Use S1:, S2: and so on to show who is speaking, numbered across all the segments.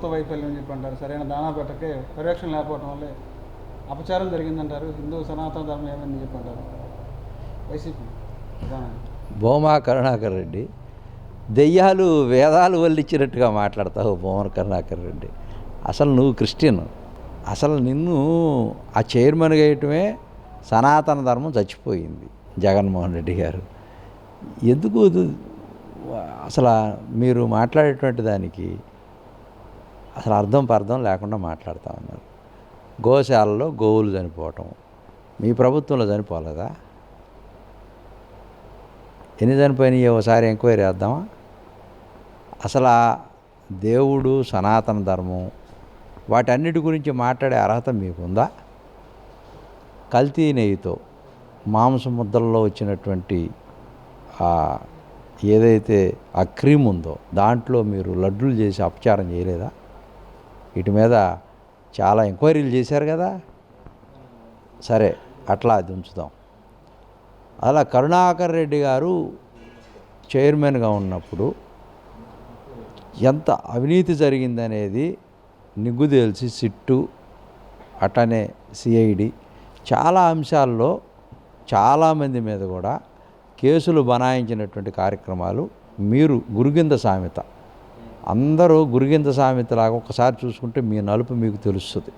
S1: ప్రభుత్వ వైఫల్యం అని చెప్పి అంటారు. సరైన దానా పెట్టకే పరిరక్షణ లేకపోవడం వల్లే అపచారం జరిగిందంటారు. హిందూ సనాతన ధర్మం ఏమని చెప్పి అంటారు. వైసీపీ
S2: భూమా కరుణాకర్ రెడ్డి దెయ్యాలు వేదాలు వల్లిచ్చినట్టుగా మాట్లాడతావు భూమా కరుణాకర్ రెడ్డి. అసలు నువ్వు క్రిస్టియన్. అసలు నిన్ను ఆ చైర్మన్ వేయటమే సనాతన ధర్మం చచ్చిపోయింది జగన్మోహన్ రెడ్డి గారు. ఎందుకు అసలు మీరు మాట్లాడేటువంటి దానికి అసలు అర్థం పర్థం లేకుండా మాట్లాడుతూ ఉన్నారు. గోశాలలో గోవులు చనిపోవటం. మీ ప్రభుత్వంలో చనిపోలేదా? ఎన్ని చనిపోయినాయి? ఒకసారి ఎంక్వైరీ చేద్దామా? అసలు ఆ దేవుడు సనాతన ధర్మం వాటన్నిటి గురించి మాట్లాడే అర్హత మీకుందా? కల్తీ నెయ్యితో మాంసం ముద్దల్లో వచ్చినటువంటి ఏదైతే ఆ క్రీమ్ ఉందో దాంట్లో మీరు లడ్డూలు చేసి అపచారం చేయలేదా? వీటి మీద చాలా ఎంక్వైరీలు చేశారు కదా. సరే అట్లా అది ఉంచుదాం. అలా కరుణాకర్ రెడ్డి గారు చైర్మన్గా ఉన్నప్పుడు ఎంత అవినీతి జరిగిందనేది నిగ్గు తేల్చి సిట్టు అటనే సిఐడి చాలా అంశాల్లో చాలామంది మీద కూడా కేసులు బనాయించినటువంటి కార్యక్రమాలు మీరు గురుగింద సామెత. అందరూ గురుగింద సామెతలాగా ఒకసారి చూసుకుంటే మీ నలుపు మీకు తెలుస్తుంది.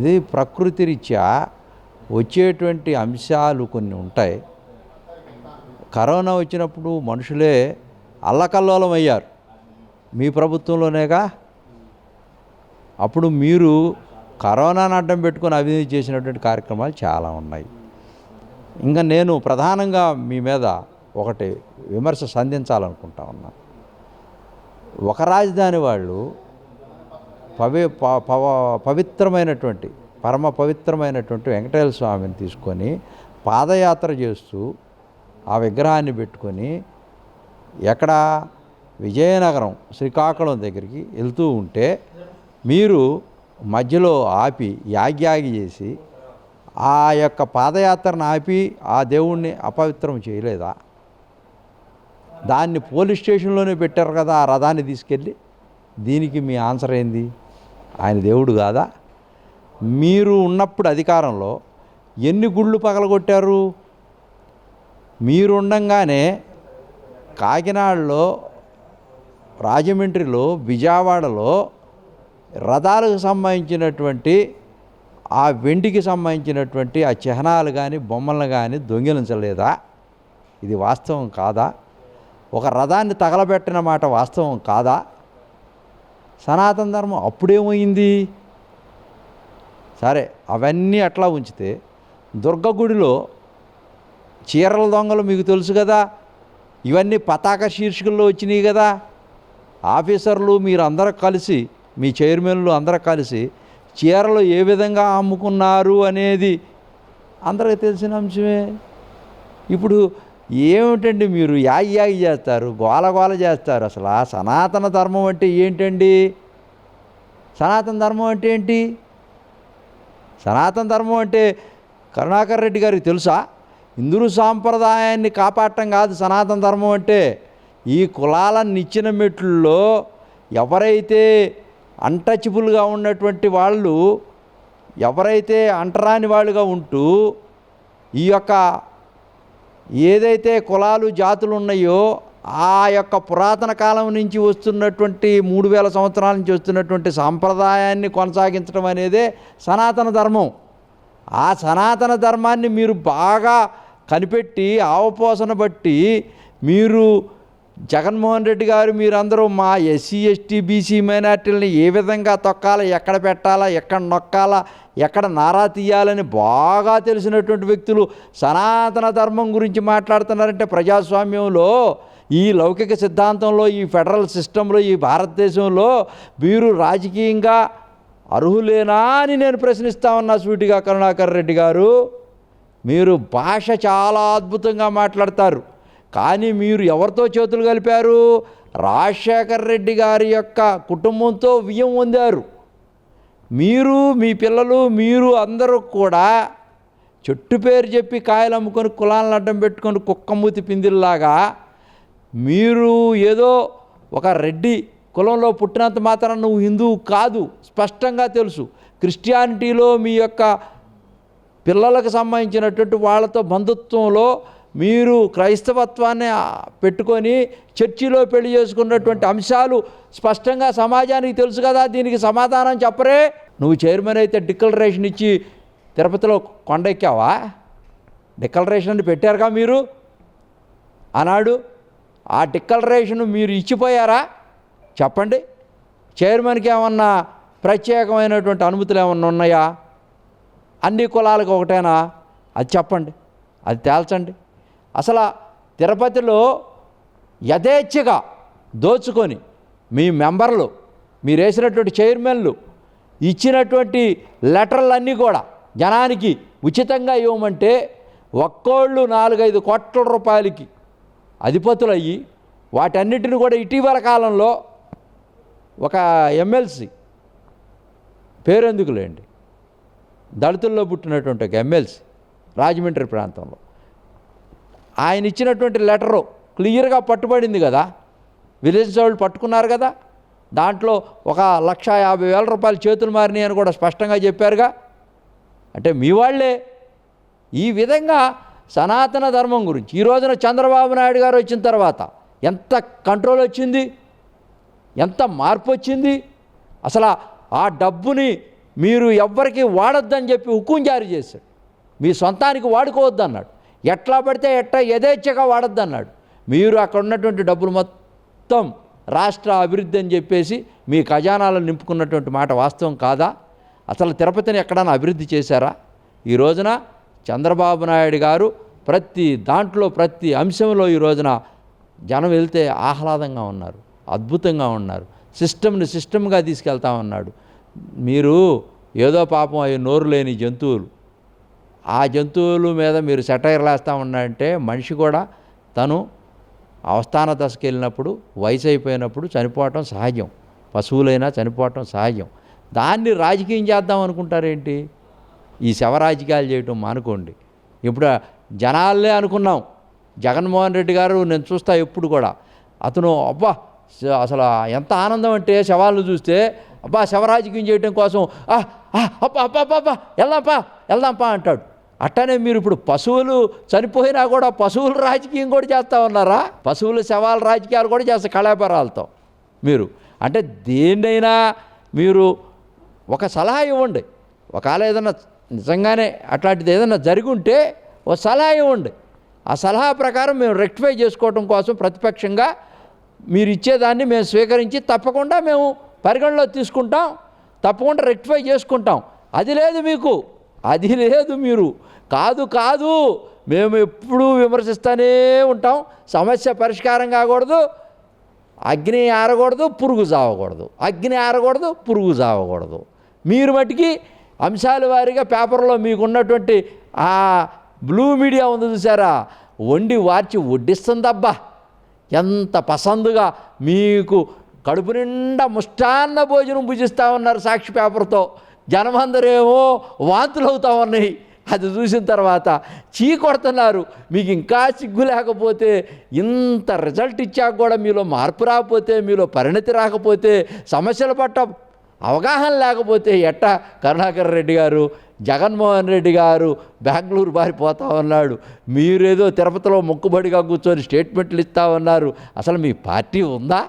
S2: ఇది ప్రకృతి రీత్యా వచ్చేటువంటి అంశాలు కొన్ని ఉంటాయి. కరోనా వచ్చినప్పుడు మనుషులే అల్లకల్లోలం అయ్యారు. మీ ప్రభుత్వంలోనేగా? అప్పుడు మీరు కరోనాను అడ్డం పెట్టుకొని అభివృద్ధి చేసినటువంటి కార్యక్రమాలు చాలా ఉన్నాయి. ఇంకా నేను ప్రధానంగా మీ మీద ఒకటి విమర్శ సంధించాలనుకుంటా ఉన్నాను ఒక రాజధాని వాళ్ళు పవి ప- పవ- పవిత్రమైనటువంటి పరమ పవిత్రమైనటువంటి వెంకటేశ్వర స్వామిని తీసుకొని పాదయాత్ర చేస్తూ ఆ విగ్రహాన్ని పెట్టుకొని ఎక్కడ విజయనగరం శ్రీకాకుళం దగ్గరికి వెళ్తూ ఉంటే మీరు మధ్యలో ఆపి యాగ్యాగి చేసి ఆ యొక్క పాదయాత్రను ఆపి ఆ దేవుణ్ణి అపవిత్రం చేయలేదా? దాన్ని పోలీస్ స్టేషన్లోనే పెట్టారు కదా ఆ రథాన్ని తీసుకెళ్ళి. దీనికి మీ ఆన్సర్ ఏంది? ఆయన దేవుడు కాదా? మీరు ఉన్నప్పుడు అధికారంలో ఎన్ని గుళ్ళు పగలగొట్టారు? మీరుండంగానే కాకినాడలో రాజమండ్రిలో విజయవాడలో రథాలకు సంబంధించినటువంటి ఆ వెండికి సంబంధించినటువంటి ఆ చిహ్నాలు కానీ బొమ్మలను కానీ దొంగిలించలేదా? ఇది వాస్తవం కాదా? ఒక రథాన్ని తగలబెట్టిన మాట వాస్తవం కాదా? సనాతన ధర్మం అప్పుడేమైంది? సరే అవన్నీ అట్లా ఉంచితే దుర్గ గుడిలో చీరల దొంగలు మీకు తెలుసు కదా? ఇవన్నీ పతాక శీర్షికల్లో వచ్చినాయి కదా? ఆఫీసర్లు మీరు కలిసి మీ చైర్మన్లు అందరూ కలిసి చీరలు ఏ విధంగా అమ్ముకున్నారు అనేది అందరికీ తెలిసిన అంశమే. ఇప్పుడు ఏమిటండి మీరు యాగి యాగి చేస్తారు గోల గోల చేస్తారు? అసలు ఆ సనాతన ధర్మం అంటే ఏంటండి? సనాతన ధర్మం అంటే ఏంటి? సనాతన ధర్మం అంటే కరుణాకర్ రెడ్డి గారికి తెలుసా? హిందూ సాంప్రదాయాన్ని కాపాడటం కాదు సనాతన ధర్మం అంటే. ఈ కులాలను ఇచ్చిన మెట్లలో ఎవరైతే అన్టచబుల్గా ఉన్నటువంటి వాళ్ళు ఎవరైతే అంటరాని వాళ్ళుగా ఉంటూ ఈ యొక్క ఏదైతే కులాలు జాతులు ఉన్నాయో ఆ యొక్క పురాతన కాలం నుంచి వస్తున్నటువంటి మూడు వేల సంవత్సరాల నుంచి వస్తున్నటువంటి సాంప్రదాయాన్ని కొనసాగించడం అనేదే సనాతన ధర్మం. ఆ సనాతన ధర్మాన్ని మీరు బాగా కనిపెట్టి ఆవపోసన బట్టి మీరు జగన్మోహన్ రెడ్డి గారు మీరందరూ మా ఎస్సీ ఎస్టీ బీసీ మైనార్టీలని ఏ విధంగా తొక్కాలా ఎక్కడ పెట్టాలా ఎక్కడ నొక్కాలా ఎక్కడ నారా తీయాలని బాగా తెలిసినటువంటి వ్యక్తులు సనాతన ధర్మం గురించి మాట్లాడుతున్నారంటే ప్రజాస్వామ్యంలో ఈ లౌకిక సిద్ధాంతంలో ఈ ఫెడరల్ సిస్టంలో ఈ భారతదేశంలో మీరు రాజకీయంగా అర్హులేనా అని నేను ప్రశ్నిస్తా ఉన్నా సూటిగా కరుణాకర్ రెడ్డి గారు. మీరు భాష చాలా అద్భుతంగా మాట్లాడతారు. కానీ మీరు ఎవరితో చేతులు కలిపారు? రాజశేఖర్ రెడ్డి గారి యొక్క కుటుంబంతో వియ్యం పొందారు. మీరు మీ పిల్లలు మీరు అందరూ కూడా చెట్టు పేరు చెప్పి కాయలు అమ్ముకొని కులాలను అడ్డం పెట్టుకొని కుక్కమూతి పిందిల్లాగా మీరు ఏదో ఒక రెడ్డి కులంలో పుట్టినంత మాత్రం నువ్వు హిందువు కాదు స్పష్టంగా తెలుసు. క్రిస్టియానిటీలో మీ యొక్క పిల్లలకు సంబంధించినటువంటి వాళ్ళతో బంధుత్వంలో మీరు క్రైస్తవత్వాన్ని పెట్టుకొని చర్చిలో పెళ్ళి చేసుకున్నటువంటి అంశాలు స్పష్టంగా సమాజానికి తెలుసు కదా దీనికి సమాధానం చెప్పరే. నువ్వు చైర్మన్ అయితే డిక్లరేషన్ ఇచ్చి తిరుపతిలో కొండెక్కావా డిక్లరేషన్ అని పెట్టారుగా మీరు? అన్నాడు ఆ డిక్లరేషన్ మీరు ఇచ్చిపోయారా? చెప్పండి. చైర్మన్కి ఏమన్నా ప్రత్యేకమైనటువంటి అనుమతులు ఏమన్నా ఉన్నాయా? అన్ని కులాలకు ఒకటేనా? అది చెప్పండి. అది తేల్చండి. అసలు తిరుపతిలో యథేచ్ఛగా దోచుకొని మీ మెంబర్లు మీరు వేసినటువంటి చైర్మన్లు ఇచ్చినటువంటి లెటర్లన్నీ కూడా జనానికి ఉచితంగా ఇవ్వమంటే ఒక్కోళ్ళు నాలుగైదు కోట్ల రూపాయలకి అధిపతులయ్యి వాటన్నిటిని కూడా ఇటీవల కాలంలో ఒక ఎమ్మెల్సీ పేరెందుకులేండి? దళితుల్లో పుట్టినటువంటి ఒక ఎమ్మెల్సీ రాజమండ్రి ప్రాంతంలో. ఆయన ఇచ్చినటువంటి లెటరు క్లియర్గా పట్టుబడింది కదా. విలేజ్ వాళ్ళు పట్టుకున్నారు కదా. దాంట్లో ఒక లక్ష యాభై వేల రూపాయలు చేతులు మారినాయి అని కూడా స్పష్టంగా చెప్పారుగా. అంటే మీ వాళ్ళే. ఈ విధంగా సనాతన ధర్మం గురించి ఈ రోజున చంద్రబాబు నాయుడు గారు వచ్చిన తర్వాత ఎంత కంట్రోల్ వచ్చింది? ఎంత మార్పు వచ్చింది? అసలు ఆ డబ్బుని మీరు ఎవ్వరికి వాడొద్దని చెప్పి హుకుం జారీ చేశాడు. మీ సొంతానికి వాడుకోవద్దన్నాడు. ఎట్లా పడితే ఎట్లా యథేచ్ఛగా వాడద్దన్నాడు. మీరు అక్కడ ఉన్నటువంటి డబ్బులు మొత్తం రాష్ట్ర అభివృద్ధి అని చెప్పేసి మీ ఖజానాలను నింపుకున్నటువంటి మాట వాస్తవం కాదా? అసలు తిరుపతిని ఎక్కడైనా అభివృద్ధి చేశారా? ఈ రోజున చంద్రబాబు నాయుడు గారు ప్రతి దాంట్లో ప్రతి అంశంలో ఈ రోజున జనం వెళ్తే ఆహ్లాదంగా ఉన్నారు అద్భుతంగా ఉన్నారు. సిస్టమ్ని సిస్టమ్గా తీసుకెళ్తా ఉన్నాడు. మీరు ఏదో పాపం అవి నోరు లేని జంతువులు. ఆ జంతువుల మీద మీరు సెటైర్లు వేస్తూ ఉన్నారంటే మనిషి కూడా తను అవస్థాన దశకి వెళ్ళినప్పుడు వయసు అయిపోయినప్పుడు చనిపోవటం సహజం. పశువులైనా చనిపోవటం సహజం. దాన్ని రాజకీయం చేద్దాం అనుకుంటారేంటి? ఈ శవరాజకీయాలు చేయటం మానుకోండి. ఇప్పుడు జనాలే అనుకున్నాం. జగన్మోహన్ రెడ్డి గారు నేను చూస్తా ఎప్పుడు కూడా. అతను అబ్బా అసలు ఎంత ఆనందం అంటే శవాలను చూస్తే అబ్బా శవరాజకీయం చేయటం కోసం అబ్బా అబ్బా అబ్బా అబ్బా వెళ్దాంపా వెళ్దాంపా అంటాడు. అట్టనే మీరు ఇప్పుడు పశువులు చనిపోయినా కూడా పశువుల రాజకీయం కూడా చేస్తూ ఉన్నారా? పశువుల శవాల రాజకీయాలు కూడా చేస్తారు కళాపరాలతో మీరు. అంటే దేన్నైనా మీరు ఒక సలహా ఇవ్వండి. ఒకవేళ ఏదైనా నిజంగానే అట్లాంటిది ఏదైనా జరిగి ఉంటే ఒక సలహా ఇవ్వండి. ఆ సలహా ప్రకారం మేము రెక్టిఫై చేసుకోవడం కోసం ప్రతిపక్షంగా మీరు ఇచ్చేదాన్ని మేము స్వీకరించి తప్పకుండా మేము పరిగణలో తీసుకుంటాం. తప్పకుండా రెక్టిఫై చేసుకుంటాం. అది లేదు మీకు. అది లేదు మీరు. కాదు కాదు. మేము ఎప్పుడూ విమర్శిస్తూనే ఉంటాం. సమస్య పరిష్కారం కాకూడదు. అగ్ని ఆరకూడదు పురుగు చావకూడదు. అగ్ని ఆరకూడదు పురుగు చావకూడదు. మీరు మటుకి అంశాల వారీగా పేపర్లో మీకున్నటువంటి ఆ బ్లూ మీడియా ఉంది చూసారా? వండి వార్చి వడ్డిస్తుందబ్బా. ఎంత పసందుగా మీకు కడుపు నిండా ముష్టాన్న భోజనం భుజిస్తూ ఉన్నారు సాక్షి పేపర్తో. జనమందరేమో వాంతులు అవుతా ఉన్నాయి అది చూసిన తర్వాత చీ కొడుతున్నారు. మీకు ఇంకా సిగ్గు లేకపోతే ఇంత రిజల్ట్ ఇచ్చాక కూడా మీలో మార్పు రాకపోతే మీలో పరిణతి రాకపోతే సమస్యల పట్ల అవగాహన లేకపోతే ఎట్టా కరుణాకర్ రెడ్డి గారు జగన్మోహన్ రెడ్డి గారు బెంగళూరు బారిపోతా ఉన్నాడు. మీరేదో తిరుపతిలో మొక్కుబడిగా కూర్చొని స్టేట్మెంట్లు ఇస్తా ఉన్నారు. అసలు మీ పార్టీ ఉందా?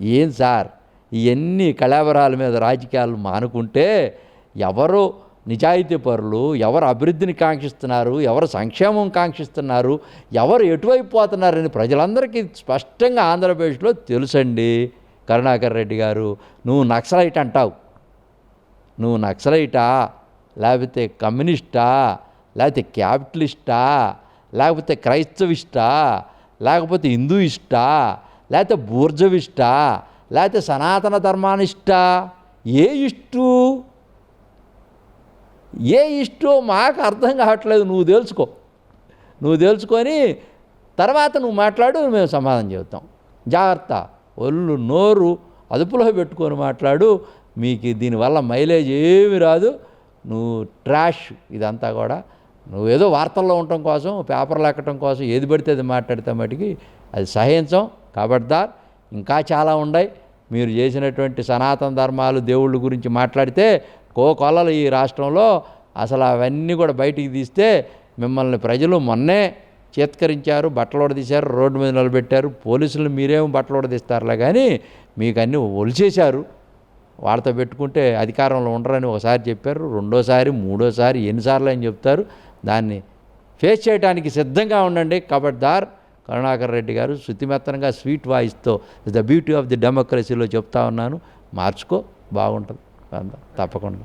S2: ఏం సార్? ఇవన్నీ కళావరాల మీద రాజకీయాలు మానుకుంటే ఎవరు నిజాయితీ పరులు ఎవరు అభివృద్ధిని కాంక్షిస్తున్నారు ఎవరు సంక్షేమం కాంక్షిస్తున్నారు ఎవరు ఎటువైపు పోతున్నారని ప్రజలందరికీ స్పష్టంగా ఆంధ్రప్రదేశ్లో తెలుసండి కరుణాకర్ రెడ్డి గారు. నువ్వు నక్సలైట్ అంటావు. నువ్వు నక్సలైటా? లేకపోతే కమ్యూనిస్టా? లేకపోతే క్యాపిటలిస్టా? లేకపోతే క్రైస్తవిస్టా? లేకపోతే హిందూయిస్టా? లేకపోతే బూర్జవిస్టా? లేకపోతే సనాతన ధర్మానిష్ట ఏ ఇష్టు? ఏ ఇష్టో మాకు అర్థం కావట్లేదు నువ్వు తెలుసుకో. నువ్వు తెలుసుకొని తర్వాత నువ్వు మాట్లాడు మేము సమాధానం చెబుతాం. జాగ్రత్త. ఒళ్ళు నోరు అదుపులో పెట్టుకొని మాట్లాడు. మీకు దీనివల్ల మైలేజ్ ఏమి రాదు. నువ్వు ట్రాష్ ఇదంతా కూడా. నువ్వేదో వార్తల్లో ఉండటం కోసం పేపర్లు ఎక్కడం కోసం ఏది పడితే అది మాట్లాడితే మటుకి అది సహించం. కాబట్టిదార్ ఇంకా చాలా ఉన్నాయి. మీరు చేసినటువంటి సనాతన ధర్మాలు దేవుళ్ళ గురించి మాట్లాడితే కో కొలలు ఈ రాష్ట్రంలో అసలు అవన్నీ కూడా బయటికి తీస్తే మిమ్మల్ని ప్రజలు మొన్నే చేత్కరించారు బట్టలు తీశారు రోడ్డు మీద నిలబెట్టారు పోలీసులు మీరేమో బట్టలు తీస్తారులే కానీ మీకు అన్నీ ఒలిచేశారు. వాళ్ళతో పెట్టుకుంటే అధికారంలో ఉండరని ఒకసారి చెప్పారు రెండోసారి మూడోసారి ఎన్నిసార్లు అని చెప్తారు. దాన్ని ఫేస్ చేయడానికి సిద్ధంగా ఉండండి. కబడ్దార్ కరుణాకర్ రెడ్డి గారు శృతిమెత్తనంగా స్వీట్ వాయిస్తో ద బ్యూటీ ఆఫ్ ది డెమోక్రసీలో చెప్తా ఉన్నాను. మార్చుకో బాగుంటుంది. తప్పకుండా.